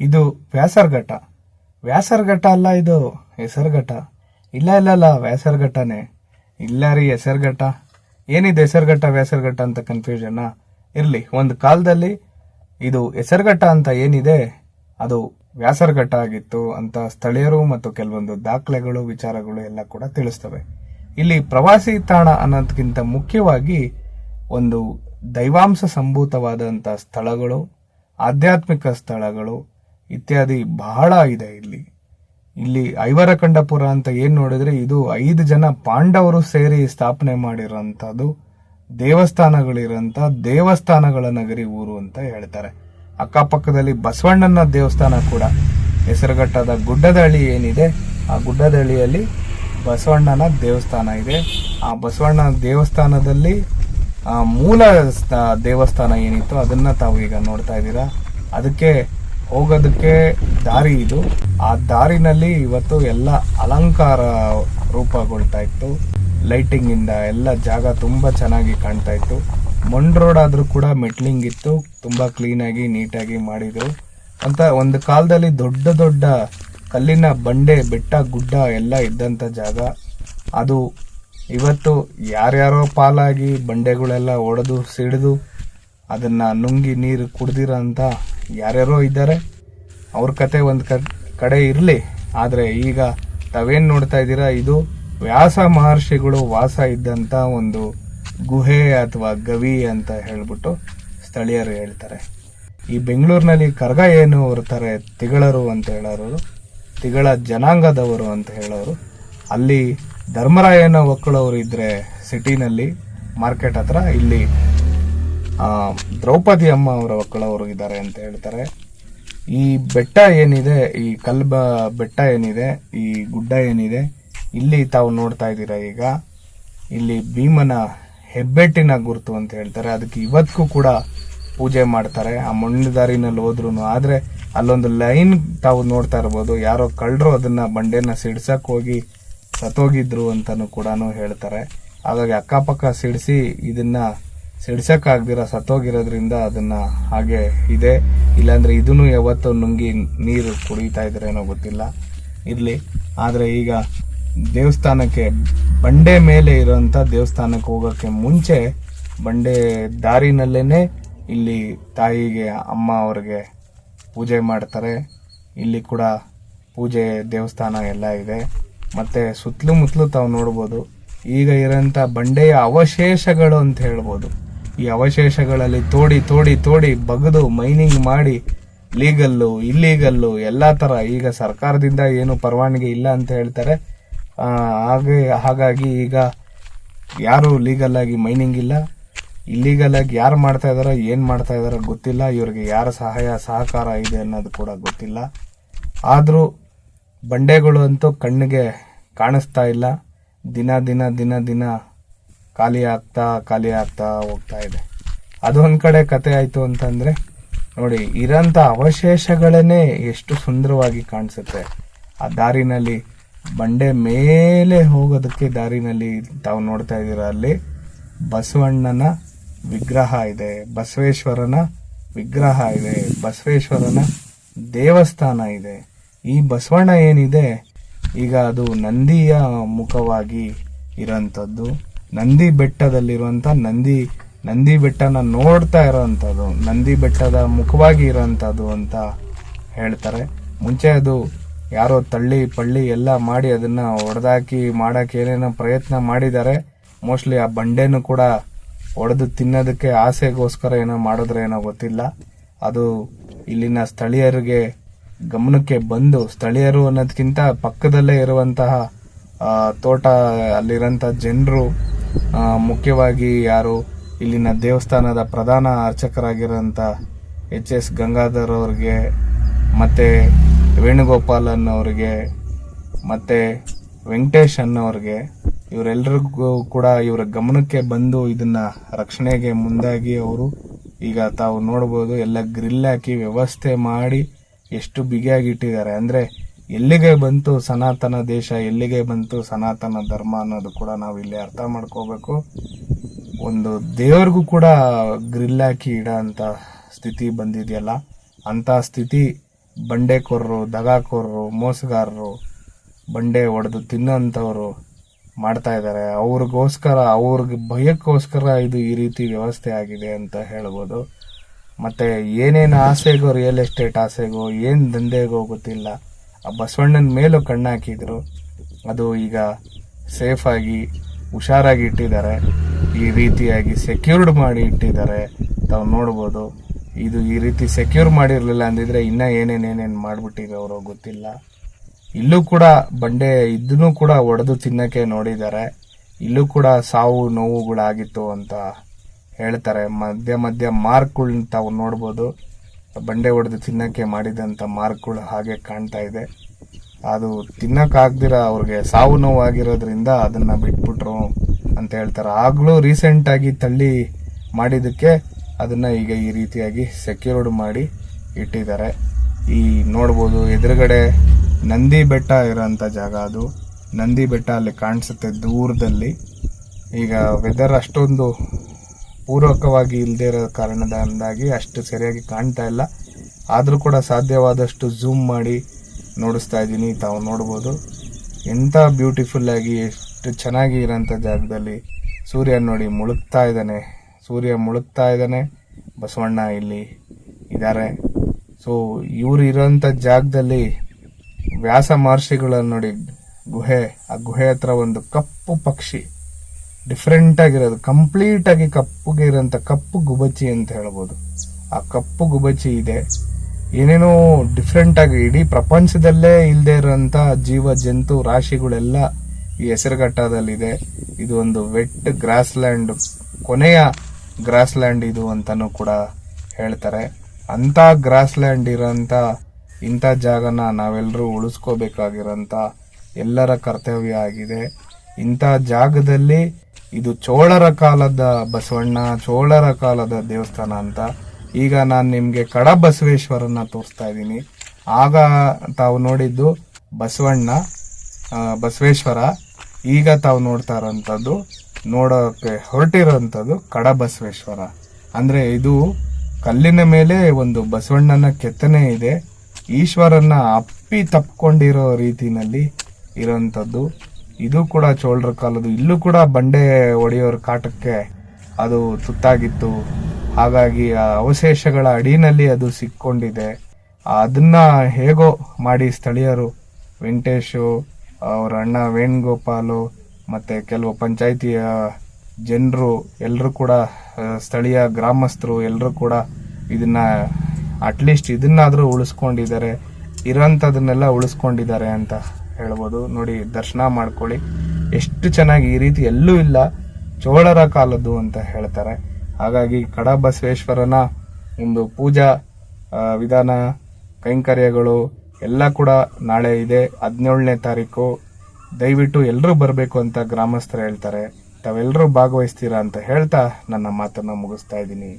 ಇದು ವ್ಯಾಸರ್ಘಟ್ಟ ವ್ಯಾಸರ್ಘಟ್ಟ ಅಲ್ಲ ಇದು ಹೆಸರುಘಟ್ಟ ಇಲ್ಲ ಇಲ್ಲ ಇಲ್ಲ ಇಲ್ಲ ರೀ ಹೆಸರುಘಟ್ಟ ಏನಿದೆ ಹೆಸರುಘಟ್ಟ ವ್ಯಾಸರ್ಘಟ್ಟ ಅಂತ ಕನ್ಫ್ಯೂಷನ್ ಇರ್ಲಿ, ಒಂದು ಕಾಲದಲ್ಲಿ ಇದು ಹೆಸರುಘಟ್ಟ ಅಂತ ಏನಿದೆ, ಅದು ವ್ಯಾಸರ್ಘಟ್ಟ ಆಗಿತ್ತು ಅಂತ ಸ್ಥಳೀಯರು ಮತ್ತು ಕೆಲವೊಂದು ದಾಖಲೆಗಳು, ವಿಚಾರಗಳು ಎಲ್ಲ ಕೂಡ ತಿಳಿಸ್ತವೆ. ಇಲ್ಲಿ ಪ್ರವಾಸಿ ತಾಣ ಅನ್ನೋದಕ್ಕಿಂತ ಮುಖ್ಯವಾಗಿ ಒಂದು ದೈವಾಂಶ ಸಂಭೂತವಾದಂಥ ಸ್ಥಳಗಳು, ಆಧ್ಯಾತ್ಮಿಕ ಸ್ಥಳಗಳು ಇತ್ಯಾದಿ ಬಹಳ ಇದೆ ಇಲ್ಲಿ. ಇಲ್ಲಿ ಐವರಕಂಡಪುರ ಅಂತ ಏನು ನೋಡಿದ್ರೆ ಇದು ಐದು ಜನ ಪಾಂಡವರು ಸೇರಿ ಸ್ಥಾಪನೆ ಮಾಡಿರೋಂಥದ್ದು ದೇವಸ್ಥಾನಗಳಿರೋಂಥ ದೇವಸ್ಥಾನಗಳ ನಗರಿ ಊರು ಅಂತ ಹೇಳ್ತಾರೆ. ಅಕ್ಕಪಕ್ಕದಲ್ಲಿ ಬಸವಣ್ಣನ ದೇವಸ್ಥಾನ ಕೂಡ. ಹೆಸರುಘಟ್ಟದ ಗುಡ್ಡದಹಳ್ಳಿ ಏನಿದೆ, ಆ ಗುಡ್ಡದಹಳ್ಳಿಯಲ್ಲಿ ಬಸವಣ್ಣನ ದೇವಸ್ಥಾನ ಇದೆ. ಆ ಬಸವಣ್ಣನ ದೇವಸ್ಥಾನದಲ್ಲಿ ಮೂಲ ಸ್ಥ- ದೇವಸ್ಥಾನ ಏನಿತ್ತು ಅದನ್ನ ತಾವು ಈಗ ನೋಡ್ತಾ ಇದ್ದೀರಾ. ಅದಕ್ಕೆ ಹೋಗೋದಕ್ಕೆ ದಾರಿ ಇದು. ಆ ದಾರಿನಲ್ಲಿ ಇವತ್ತು ಎಲ್ಲ ಅಲಂಕಾರ ರೂಪಗೊಳ್ತಾ ಇತ್ತು. ಲೈಟಿಂಗ್ ಇಂದ ಎಲ್ಲ ಜಾಗ ತುಂಬಾ ಚೆನ್ನಾಗಿ ಕಾಣ್ತಾ ಇತ್ತು. ಮಂಡ್ ರೋಡ್ ಆದ್ರೂ ಕೂಡ ಮೆಟ್ಲಿಂಗ್ ಇತ್ತು. ತುಂಬಾ ಕ್ಲೀನ್ ಆಗಿ ನೀಟಾಗಿ ಮಾಡಿದ್ರು. ಅಂತ ಒಂದು ಕಾಲದಲ್ಲಿ ದೊಡ್ಡ ದೊಡ್ಡ ಕಲ್ಲಿನ ಬಂಡೆ, ಬೆಟ್ಟ, ಗುಡ್ಡ ಎಲ್ಲ ಇದ್ದಂತ ಜಾಗ. ಅದು ಇವತ್ತು ಯಾರ್ಯಾರೋ ಪಾಲಾಗಿ ಬಂಡೆಗಳೆಲ್ಲ ಒಡೆದು, ಸಿಡಿದು, ಅದನ್ನ ನುಂಗಿ ನೀರು ಕುಡ್ದಿರೋ ಯಾರ್ಯಾರೋ ಇದ್ದಾರೆ. ಅವ್ರ ಕತೆ ಒಂದು ಕಡೆ ಇರಲಿ. ಆದರೆ ಈಗ ತಾವೇನು ನೋಡ್ತಾ ಇದ್ದೀರಾ? ಇದು ವ್ಯಾಸ ಮಹರ್ಷಿಗಳು ವಾಸ ಇದ್ದಂತ ಒಂದು ಗುಹೆ ಅಥವಾ ಗವಿ ಅಂತ ಹೇಳ್ಬಿಟ್ಟು ಸ್ಥಳೀಯರು ಹೇಳ್ತಾರೆ. ಈ ಬೆಂಗಳೂರಿನಲ್ಲಿ ಕರ್ಗ ಏನು ಹೊರ್ತಾರೆ ತಿಗಳರು ಅಂತ ಹೇಳೋರು, ತಿಗಳ ಜನಾಂಗದವರು ಅಂತ ಹೇಳೋರು. ಅಲ್ಲಿ ಧರ್ಮರಾಯನ ಒಕ್ಕಳವರು ಇದ್ದರೆ ಸಿಟಿನಲ್ಲಿ, ಮಾರ್ಕೆಟ್ ಹತ್ರ, ಇಲ್ಲಿ ದ್ರೌಪದಿ ಅಮ್ಮ ಅವರ ಮಕ್ಕಳವರು ಇದ್ದಾರೆ ಅಂತ ಹೇಳ್ತಾರೆ. ಈ ಬೆಟ್ಟ ಏನಿದೆ, ಈ ಕಲ್ಬ ಬೆಟ್ಟ ಏನಿದೆ, ಈ ಗುಡ್ಡ ಏನಿದೆ, ಇಲ್ಲಿ ತಾವು ನೋಡ್ತಾ ಇದ್ದೀರಾ ಈಗ? ಇಲ್ಲಿ ಭೀಮನ ಹೆಬ್ಬೆಟ್ಟಿನ ಗುರುತು ಅಂತ ಹೇಳ್ತಾರೆ. ಅದಕ್ಕೆ ಇವತ್ತಿಗೂ ಕೂಡ ಪೂಜೆ ಮಾಡ್ತಾರೆ. ಆ ಮಣ್ಣು ದಾರಿನಲ್ಲಿ ಹೋದ್ರು ಆದರೆ ಅಲ್ಲೊಂದು ಲೈನ್ ತಾವು ನೋಡ್ತಾ ಇರ್ಬೋದು. ಯಾರೋ ಕಳ್ಳರು ಅದನ್ನ ಬಂಡೆನ ಸಿಡ್ಸಕ್ ಹೋಗಿ ಸತ್ತೋಗಿದ್ರು ಅಂತಲೂ ಕೂಡ ಹೇಳ್ತಾರೆ. ಹಾಗಾಗಿ ಅಕ್ಕಪಕ್ಕ ಸಿಡಿಸಿ ಇದನ್ನ ಸಿಡ್ಸಕ್ ಆಗ್ದಿರ ಸತ್ತೋಗಿರೋದ್ರಿಂದ ಅದನ್ನ ಹಾಗೆ ಇದೆ. ಇಲ್ಲಾಂದ್ರೆ ಇದನ್ನು ಯಾವತ್ತೂ ನುಂಗಿ ನೀರು ಕುಡಿತಾ ಇದ್ರೇನೋ ಗೊತ್ತಿಲ್ಲ. ಇರಲಿ. ಆದ್ರೆ ಈಗ ದೇವಸ್ಥಾನಕ್ಕೆ ಬಂಡೆ ಮೇಲೆ ಇರೋಂಥ ದೇವಸ್ಥಾನಕ್ಕೆ ಹೋಗೋಕ್ಕೆ ಮುಂಚೆ ಬಂಡೆ ದಾರಿನಲ್ಲೇ ಇಲ್ಲಿ ತಾಯಿಗೆ, ಅಮ್ಮ ಅವ್ರಿಗೆ ಪೂಜೆ ಮಾಡ್ತಾರೆ. ಇಲ್ಲಿ ಕೂಡ ಪೂಜೆ ದೇವಸ್ಥಾನ ಎಲ್ಲ ಇದೆ. ಮತ್ತೆ ಸುತ್ತಲೂ ಮುತ್ತಲೂ ತಾವು ನೋಡ್ಬೋದು. ಈಗ ಇರೋಂಥ ಬಂಡೆಯ ಅವಶೇಷಗಳು ಅಂತ ಹೇಳ್ಬೋದು. ಈ ಅವಶೇಷಗಳಲ್ಲಿ ತೋಡಿ ತೋಡಿ ತೋಡಿ ಬಗದು ಮೈನಿಂಗ್ ಮಾಡಿ ಲೀಗಲ್ಲು, ಇಲ್ಲೀಗಲ್ಲು ಎಲ್ಲ ಥರ ಈಗ ಸರ್ಕಾರದಿಂದ ಏನು ಪರವಾನಗಿ ಇಲ್ಲ ಅಂತ ಹೇಳ್ತಾರೆ. ಹಾಗೆ, ಹಾಗಾಗಿ ಈಗ ಯಾರು ಲೀಗಲ್ ಆಗಿ ಮೈನಿಂಗ್ ಇಲ್ಲ. ಇಲ್ಲೀಗಲ್ ಆಗಿ ಯಾರು ಮಾಡ್ತಾ ಇದಾರೋ, ಏನು ಮಾಡ್ತಾ ಇದಾರೋ ಗೊತ್ತಿಲ್ಲ. ಇವ್ರಿಗೆ ಯಾರ ಸಹಾಯ, ಸಹಕಾರ ಇದೆ ಅನ್ನೋದು ಕೂಡ ಗೊತ್ತಿಲ್ಲ. ಆದರೂ ಬಂಡೆಗಳು ಅಂತೂ ಕಣ್ಣಿಗೆ ಕಾಣಿಸ್ತಾ ಇಲ್ಲ. ದಿನ ದಿನ ದಿನ ದಿನ ಖಾಲಿ ಆಗ್ತಾ ಖಾಲಿ ಆಗ್ತಾ ಹೋಗ್ತಾ ಇದೆ. ಅದು ಒಂದ್ ಕಡೆ ಕತೆ ಆಯ್ತು ಅಂತಂದ್ರೆ, ನೋಡಿ ಇರೋಂಥ ಅವಶೇಷಗಳನ್ನೇ ಎಷ್ಟು ಸುಂದರವಾಗಿ ಕಾಣಿಸುತ್ತೆ. ಆ ದಾರಿನಲ್ಲಿ, ಬಂಡೆ ಮೇಲೆ ಹೋಗೋದಕ್ಕೆ ದಾರಿನಲ್ಲಿ ತಾವು ನೋಡ್ತಾ ಇದ್ದೀರ? ಅಲ್ಲಿ ಬಸವಣ್ಣನ ವಿಗ್ರಹ ಇದೆ, ಬಸವೇಶ್ವರನ ವಿಗ್ರಹ ಇದೆ, ಬಸವೇಶ್ವರನ ದೇವಸ್ಥಾನ ಇದೆ. ಈ ಬಸವಣ್ಣ ಏನಿದೆ? ಈಗ ಅದು ನಂದಿಯ ಮುಖವಾಗಿ ಇರೋಂಥದ್ದು ನಂದಿ ಬೆಟ್ಟದಲ್ಲಿರುವಂತ ನಂದಿ ನಂದಿ ಬೆಟ್ಟನ ನೋಡ್ತಾ ಇರೋಂಥದ್ದು ನಂದಿ ಬೆಟ್ಟದ ಮುಖವಾಗಿ ಇರೋಂಥದ್ದು ಅಂತ ಹೇಳ್ತಾರೆ. ಮುಂಚೆ ಅದು ಯಾರೋ ತಳ್ಳಿ, ಪಳ್ಳಿ ಎಲ್ಲ ಮಾಡಿ ಅದನ್ನ ಒಡೆದಾಕಿ ಮಾಡಕ್ಕೆ ಏನೇನೋ ಪ್ರಯತ್ನ ಮಾಡಿದ್ದಾರೆ. ಮೋಸ್ಟ್ಲಿ ಆ ಬಂಡೆನೂ ಕೂಡ ಒಡೆದು ತಿನ್ನೋದಕ್ಕೆ ಆಸೆಗೋಸ್ಕರ ಏನೋ ಮಾಡಿದ್ರೆ ಏನೋ ಗೊತ್ತಿಲ್ಲ. ಅದು ಇಲ್ಲಿನ ಸ್ಥಳೀಯರಿಗೆ ಗಮನಕ್ಕೆ ಬಂದು, ಸ್ಥಳೀಯರು ಅನ್ನೋದಕ್ಕಿಂತ ಪಕ್ಕದಲ್ಲೇ ಇರುವಂತಹ ತೋಟ ಅಲ್ಲಿರಂತ ಜನರು ಮುಖ್ಯವಾಗಿ ಯಾರು ಇಲ್ಲಿನ ದೇವಸ್ಥಾನದ ಪ್ರಧಾನ ಅರ್ಚಕರಾಗಿರೋಂಥ ಎಚ್ ಎಸ್ ಗಂಗಾಧರ್ ಅವ್ರಿಗೆ, ಮತ್ತು ವೇಣುಗೋಪಾಲನ್ ಅನ್ನೋರಿಗೆ ಮತ್ತು ವೆಂಕಟೇಶ್ ಅನ್ನೋರಿಗೆ ಇವರೆಲ್ಲರಿಗೂ ಕೂಡ ಇವರ ಗಮನಕ್ಕೆ ಬಂದು ಇದನ್ನು ರಕ್ಷಣೆಗೆ ಮುಂದಾಗಿ ಅವರು ಈಗ ತಾವು ನೋಡ್ಬೋದು ಎಲ್ಲ ಗ್ರಿಲ್ ಹಾಕಿ ವ್ಯವಸ್ಥೆ ಮಾಡಿ ಎಷ್ಟು ಬಿಗಿಯಾಗಿಟ್ಟಿದ್ದಾರೆ. ಅಂದ್ರೆ ಎಲ್ಲಿಗೆ ಬಂತು ಸನಾತನ ದೇಶ, ಎಲ್ಲಿಗೆ ಬಂತು ಸನಾತನ ಧರ್ಮ ಅನ್ನೋದು ಕೂಡ ನಾವು ಇಲ್ಲಿ ಅರ್ಥ ಮಾಡ್ಕೋಬೇಕು. ಒಂದು ದೇವ್ರಿಗೂ ಕೂಡ ಗ್ರಿಲ್ ಹಾಕಿ ಇಡೋ ಅಂತ ಸ್ಥಿತಿ ಬಂದಿದೆಯಲ್ಲ ಅಂತ ಸ್ಥಿತಿ ಬಂಡೆಕೋರರು, ದಗಾಕೋರರು, ಮೋಸಗಾರರು, ಬಂಡೆ ಒಡೆದು ತಿನ್ನೋಂಥವ್ರು ಮಾಡ್ತಾ ಇದ್ದಾರೆ. ಅವ್ರಿಗೋಸ್ಕರ, ಅವ್ರಿಗೆ ಭಯಕ್ಕೋಸ್ಕರ ಇದು ಈ ರೀತಿ ವ್ಯವಸ್ಥೆ ಆಗಿದೆ ಅಂತ ಹೇಳ್ಬೋದು. ಮತ್ತೆ ಏನೇನು ಆಸೆಗೋ ರಿಯಲ್ ಎಸ್ಟೇಟ್ ಆಸೆಗೋ, ಏನು ದಂಧೆಗೋ ಗೊತ್ತಿಲ್ಲ. ಆ ಬಸವಣ್ಣನ ಮೇಲೂ ಕಣ್ಣಾಕಿದ್ರು ಅದು ಈಗ ಸೇಫ್ ಆಗಿ ಹುಷಾರಾಗಿ ಇಟ್ಟಿದ್ದಾರೆ. ಈ ರೀತಿಯಾಗಿ ಸೆಕ್ಯೂರ್ಡ್ ಮಾಡಿ ಇಟ್ಟಿದ್ದಾರೆ. ತಾವು ನೋಡ್ಬೋದು. ಇದು ಈ ರೀತಿ ಸೆಕ್ಯೂರ್ ಮಾಡಿರಲಿಲ್ಲ ಅಂದಿದ್ರೆ ಇನ್ನ ಏನೇನೇನೇನು ಅವರು ಗೊತ್ತಿಲ್ಲ. ಇಲ್ಲೂ ಕೂಡ ಬಂಡೆ ಇದನ್ನು ಕೂಡ ಒಡೆದು ತಿನ್ನಕ್ಕೆ ನೋಡಿದ್ದಾರೆ. ಇಲ್ಲೂ ಕೂಡ ಸಾವು ನೋವುಗಳಾಗಿತ್ತು ಅಂತ ಹೇಳ್ತಾರೆ. ಮಧ್ಯ ಮಧ್ಯ ಮಾರ್ಕ್ಗಳನ್ನ ತಾವು ನೋಡ್ಬೋದು. ಬಂಡೆ ಹೊಡೆದು ತಿನ್ನಕ್ಕೆ ಮಾಡಿದಂಥ ಮಾರ್ಕ್ಗಳು ಹಾಗೆ ಕಾಣ್ತಾ ಇದೆ. ಅದು ತಿನ್ನಕ್ಕಾಗ್ದಿರ ಅವ್ರಿಗೆ ಸಾವು ನೋವಾಗಿರೋದ್ರಿಂದ ಅದನ್ನು ಬಿಟ್ಬಿಟ್ರು ಅಂತ ಹೇಳ್ತಾರೆ. ಆಗಲೂ ರೀಸೆಂಟಾಗಿ ತಳ್ಳಿ ಮಾಡಿದ್ದಕ್ಕೆ ಅದನ್ನು ಈಗ ಈ ರೀತಿಯಾಗಿ ಸೆಕ್ಯೂರ್ಡ್ ಮಾಡಿ ಇಟ್ಟಿದ್ದಾರೆ. ಈ ನೋಡ್ಬೋದು ಎದುರುಗಡೆ ನಂದಿ ಬೆಟ್ಟ ಇರೋಂಥ ಜಾಗ ಅದು. ನಂದಿ ಬೆಟ್ಟ ಅಲ್ಲಿ ಕಾಣಿಸುತ್ತೆ ದೂರದಲ್ಲಿ. ಈಗ ವೆದರ್ ಅಷ್ಟೊಂದು ಪೂರಕವಾಗಿ ಇಲ್ಲದೆ ಇರೋ ಕಾರಣದಿಂದಾಗಿ ಅಷ್ಟು ಸರಿಯಾಗಿ ಕಾಣ್ತಾ ಇಲ್ಲ. ಆದರೂ ಕೂಡ ಸಾಧ್ಯವಾದಷ್ಟು ಝೂಮ್ ಮಾಡಿ ನೋಡಿಸ್ತಾ ಇದ್ದೀನಿ, ತಾವು ನೋಡ್ಬೋದು. ಎಂಥ ಬ್ಯೂಟಿಫುಲ್ ಆಗಿ ಎಷ್ಟು ಚೆನ್ನಾಗಿ ಇರೋಂಥ ಜಾಗದಲ್ಲಿ ಸೂರ್ಯ ನೋಡಿ ಮುಳುಗ್ತಾ ಇದ್ದಾನೆ. ಸೂರ್ಯ ಮುಳುಗ್ತಾ ಇದ್ದಾನೆ, ಬಸವಣ್ಣ ಇಲ್ಲಿ ಇದ್ದಾರೆ. ಸೊ ಇವರು ಇರೋಂಥ ಜಾಗದಲ್ಲಿ ವ್ಯಾಸ ಮಹರ್ಷಿಗಳನ್ನು ನೋಡಿ ಗುಹೆ, ಆ ಗುಹೆ ಹತ್ರ ಒಂದು ಕಪ್ಪು ಪಕ್ಷಿ ಡಿಫ್ರೆಂಟ್ ಆಗಿರೋದು. ಕಂಪ್ಲೀಟ್ ಆಗಿ ಕಪ್ಪುಗೆ ಇರೋಂಥ ಕಪ್ಪು ಗುಬಚ್ಚಿ ಅಂತ ಹೇಳ್ಬೋದು. ಆ ಕಪ್ಪು ಗುಬಚ್ಚಿ ಇದೆ. ಏನೇನೋ ಡಿಫ್ರೆಂಟ್ ಆಗಿ ಇಡೀ ಪ್ರಪಂಚದಲ್ಲೇ ಇಲ್ಲದೆ ಇರೋಂಥ ಜೀವ, ಜಂತು, ರಾಶಿಗಳೆಲ್ಲ ಈ ಹೆಸರುಘಟ್ಟದಲ್ಲಿದೆ. ಇದು ಒಂದು ವೆಟ್ ಗ್ರಾಸ್ ಲ್ಯಾಂಡ್ ಕೊನೆಯ ಗ್ರಾಸ್ ಲ್ಯಾಂಡ್ ಇದು ಅಂತಲೂ ಕೂಡ ಹೇಳ್ತಾರೆ. ಅಂತ ಗ್ರಾಸ್ ಲ್ಯಾಂಡ್ ಇರೋಂಥ ಇಂಥ ಜಾಗನ ನಾವೆಲ್ಲರೂ ಉಳಿಸ್ಕೋಬೇಕಾಗಿರೋಂಥ ಎಲ್ಲರ ಕರ್ತವ್ಯ ಆಗಿದೆ. ಇಂಥ ಜಾಗದಲ್ಲಿ ಇದು ಚೋಳರ ಕಾಲದ ಬಸವಣ್ಣ, ಚೋಳರ ಕಾಲದ ದೇವಸ್ಥಾನ ಅಂತ. ಈಗ ನಾನು ನಿಮಗೆ ಕಡ ಬಸವೇಶ್ವರನ ತೋರಿಸ್ತಾ ಇದ್ದೀನಿ. ಆಗ ತಾವು ನೋಡಿದ್ದು ಬಸವಣ್ಣ ಬಸವೇಶ್ವರ. ಈಗ ತಾವು ನೋಡ್ತಾ ಇರೋಂಥದ್ದು, ನೋಡೋಕೆ ಹೊರಟಿರೋಂಥದ್ದು ಕಡ ಬಸವೇಶ್ವರ ಅಂದ್ರೆ ಇದು ಕಲ್ಲಿನ ಮೇಲೆ ಒಂದು ಬಸವಣ್ಣನ ಕೆತ್ತನೆ ಇದೆ. ಈಶ್ವರನ ಅಪ್ಪಿ ತಪ್ಪಿಕೊಂಡಿರೋ ರೀತಿನಲ್ಲಿ ಇರೋಂಥದ್ದು. ಇದು ಕೂಡ ಚೋಳರ ಕಾಲದ್ದು. ಇಲ್ಲೂ ಕೂಡ ಬಂಡೆ ಒಡೆಯೋರ ಕಾಟಕ್ಕೆ ಅದು ತುತ್ತಾಗಿತ್ತು. ಹಾಗಾಗಿ ಆ ಅವಶೇಷಗಳ ಅಡಿನಲ್ಲಿ ಅದು ಸಿಕ್ಕೊಂಡಿದೆ. ಅದನ್ನ ಹೇಗೋ ಮಾಡಿ ಸ್ಥಳೀಯರು ವೆಂಕಟೇಶು, ಅವರ ಅಣ್ಣ ವೇಣುಗೋಪಾಲು ಮತ್ತೆ ಕೆಲವು ಪಂಚಾಯಿತಿಯ ಜನರು ಎಲ್ಲರೂ ಕೂಡ ಸ್ಥಳೀಯ ಗ್ರಾಮಸ್ಥರು ಎಲ್ಲರೂ ಕೂಡ ಇದನ್ನ ಅಟ್ಲೀಸ್ಟ್ ಇದನ್ನಾದರೂ ಉಳಿಸ್ಕೊಂಡಿದ್ದಾರೆ. ಇರೋಂಥದನ್ನೆಲ್ಲ ಉಳಿಸ್ಕೊಂಡಿದ್ದಾರೆ ಅಂತ. ಹೇಳ್ಬೋದು. ನೋಡಿ, ದರ್ಶನ ಮಾಡ್ಕೊಳ್ಳಿ. ಎಷ್ಟು ಚೆನ್ನಾಗಿ ಈ ರೀತಿ ಎಲ್ಲೂ ಇಲ್ಲ, ಚೋಳರ ಕಾಲದ್ದು ಅಂತ ಹೇಳ್ತಾರೆ. ಹಾಗಾಗಿ ಕಡ ಬಸವೇಶ್ವರನ ಒಂದು ಪೂಜಾ ವಿಧಾನ, ಕೈಂಕರ್ಯಗಳು ಎಲ್ಲ ಕೂಡ ನಾಳೆ ಇದೆ. ಹದಿನೇಳನೇ ತಾರೀಕು. ದಯವಿಟ್ಟು ಎಲ್ಲರೂ ಬರಬೇಕು ಅಂತ ಗ್ರಾಮಸ್ಥರು ಹೇಳ್ತಾರೆ. ತಾವೆಲ್ಲರೂ ಭಾಗವಹಿಸ್ತೀರಾ ಅಂತ ಹೇಳ್ತಾ ನನ್ನ ಮಾತನ್ನು ಮುಗಿಸ್ತಾ ಇದ್ದೀನಿ.